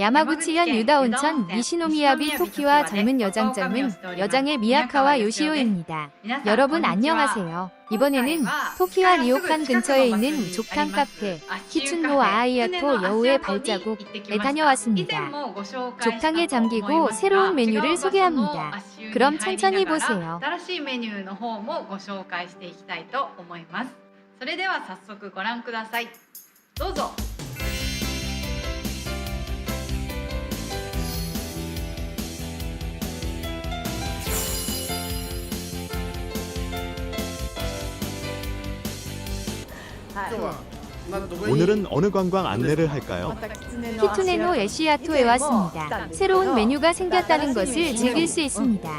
야마구치현 유다 온천 미시노미야비 토키와 젊은 여장점은 여장의 미야카와 요시오입니다. 여러분 안녕하세요. 이번에는 토키와 리오칸 근처에 있는 족탕 카페 키춘노 아이야토 여우의 발자국에 다녀왔습니다. 족탕에 잠기고 새로운 메뉴를 소개합니다. 그럼 천천히 보세요. 新しいメニューの方もご紹介していきたいと思いますそれでは早速ご覧くださいどうぞ 오늘은 어느 관광 안내를 할까요? 키투네노 에시아토에 왔습니다. 새로운 메뉴가 생겼다는 것을 즐길 수 있습니다.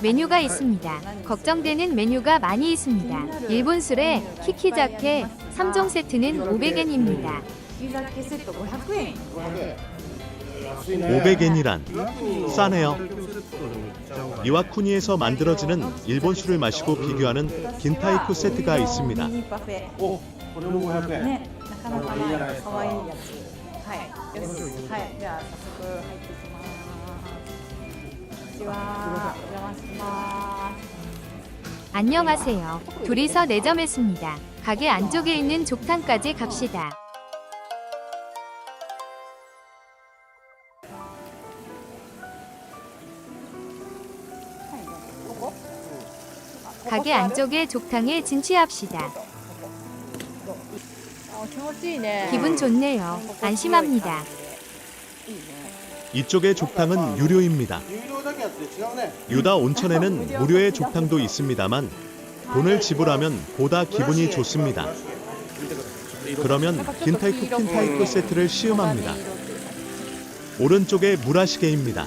메뉴가. 있습니다. 걱정되는 메뉴가 많이 있습니다. 일본 술에 키키자케 3종 세트는 500엔입니다. 500엔이란 싸네요. 이와쿠니에서 만들어지는 일본 술을 마시고 비교하는 긴타이코 세트가 있습니다. 안녕하세요. 둘이서 내점했습니다. 가게 안쪽에 있는 족탕까지 갑시다. 가게 안쪽에 족탕에 진취합시다. 기분 좋네요. 안심합니다. 이쪽의 족탕은 유료입니다. 유다 온천에는 무료의 족탕도 있습니다만 돈을 지불하면 보다 기분이 좋습니다. 그러면 긴타이쿠 킨타이쿠 세트를 시음합니다. 오른쪽에 무라시게입니다.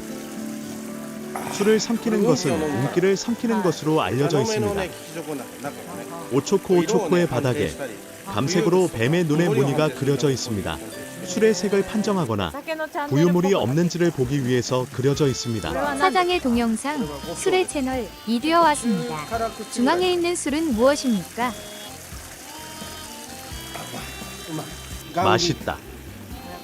술을 삼키는 것은 운기를 삼키는 것으로 알려져 있습니다. 오초코 오초코의 바닥에 감색으로 뱀의 눈의 무늬가 그려져 있습니다. 술의 색을 판정하거나 부유물이 없는지를 보기 위해서 그려져 있습니다. 사장의 동영상 술의 채널 이디어 왔습니다. 중앙에 있는 술은 무엇입니까? 맛있다.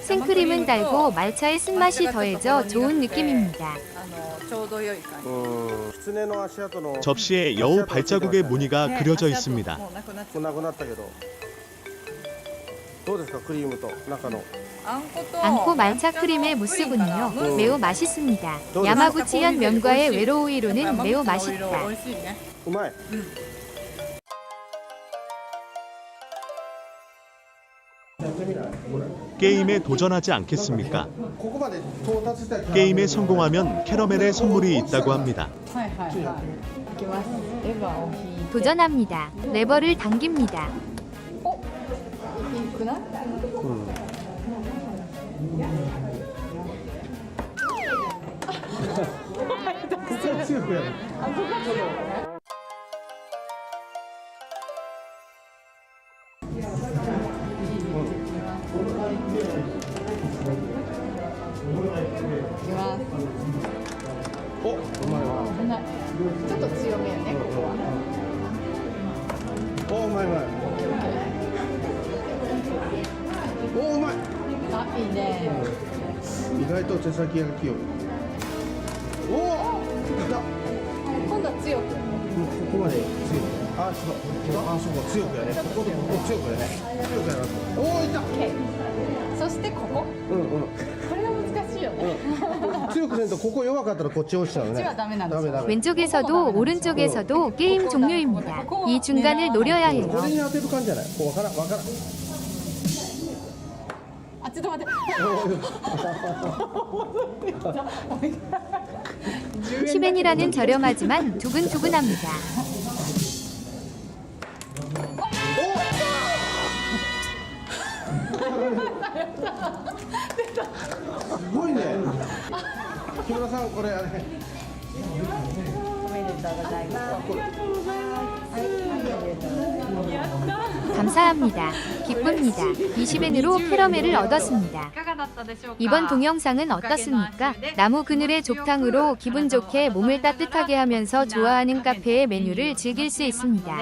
はい。 생크림은 달고 말차의 쓴맛이 더해져 좋은 느낌입니다. あのちょうど良い感じ。うーん。狐の足跡の 접시에 여우 발자국의 무늬가ね 그려져 足跡 있습니다. もうなくなっちゃうなくなったけど。どうですかクリームと中の。あんこと。 안코 말차 크림의 무스군요. 매우 맛있습니다. 야마구치현 면과의 외로우이로는 매우 맛있다. 美味しいね。うまい。 게임에 도전하지 않겠습니까? 게임에 성공하면 캐러멜에 선물이 있다고 합니다. 도전합니다. 레버를 당깁니다. 어? 있구나? 아, 똑같아. お、うまいわ。こんな。ちょっと強めよねここは。お、うまいうまい。お、うまい。あいいね。意外と手先が器用。おお、今度は強く。ここまで強い。あ、そう。あ、そうか、強くやね。こことここ強くやね。強くやな。おお、いった。OK。そしてここ。うんうん。これが難しいよね。強くせんとここ弱かったらこっち落ちちゃうね。こっちはダメなんですよダメダメ。 왼쪽에서도 오른쪽에서도 게임 종료입니다. 이 중간을 노려야 こ 해요. れに当てる感じじゃない。こうわからんわからん。あちょっと待って。 시벤이라는 저렴하지만 두근두근합니다. すごいね。 木村さんこれあれおめでとうございます。はい、おめでとうございます。 감사합니다. 기쁩니다. 20엔으로 캐러멜을 얻었습니다. いかがだったでしょうか 이번 동영상은 어떻습니까? 나무 그늘의 족탕으로 기분 좋게 몸을 따뜻하게 하면서 좋아하는 카페의 메뉴를 즐길 수 있습니다.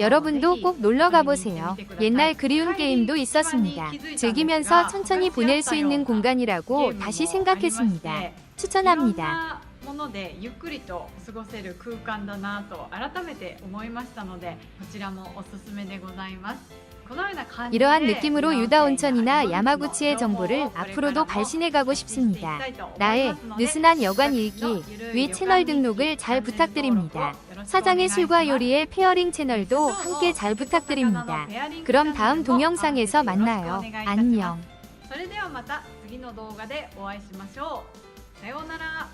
여러분도 꼭 놀러 가보세요. 옛날 그리운 게임도 있었습니다. 즐기면서 천천히 보낼 수 있는 공간이라고 다시 생각했습니다. 추천합니다. いろんなものでゆっくりと過ごせる空間だなと改めて思いましたのでこちらもおすすめでございます。このような感じで 이러한 느낌으로 유다 온천이나 야마구치의 정보를 앞으로도 발신해 가고 싶습니다. 나의 느슨한 여관 일기 위 채널 등록을 잘 부탁드립니다. 사장의 술과 요리의 페어링 채널도 함께 잘 부탁드립니다. 그럼 다음 동영상에서 만나요. 안녕. それではまた次の動画でお会いしましょう。さようなら。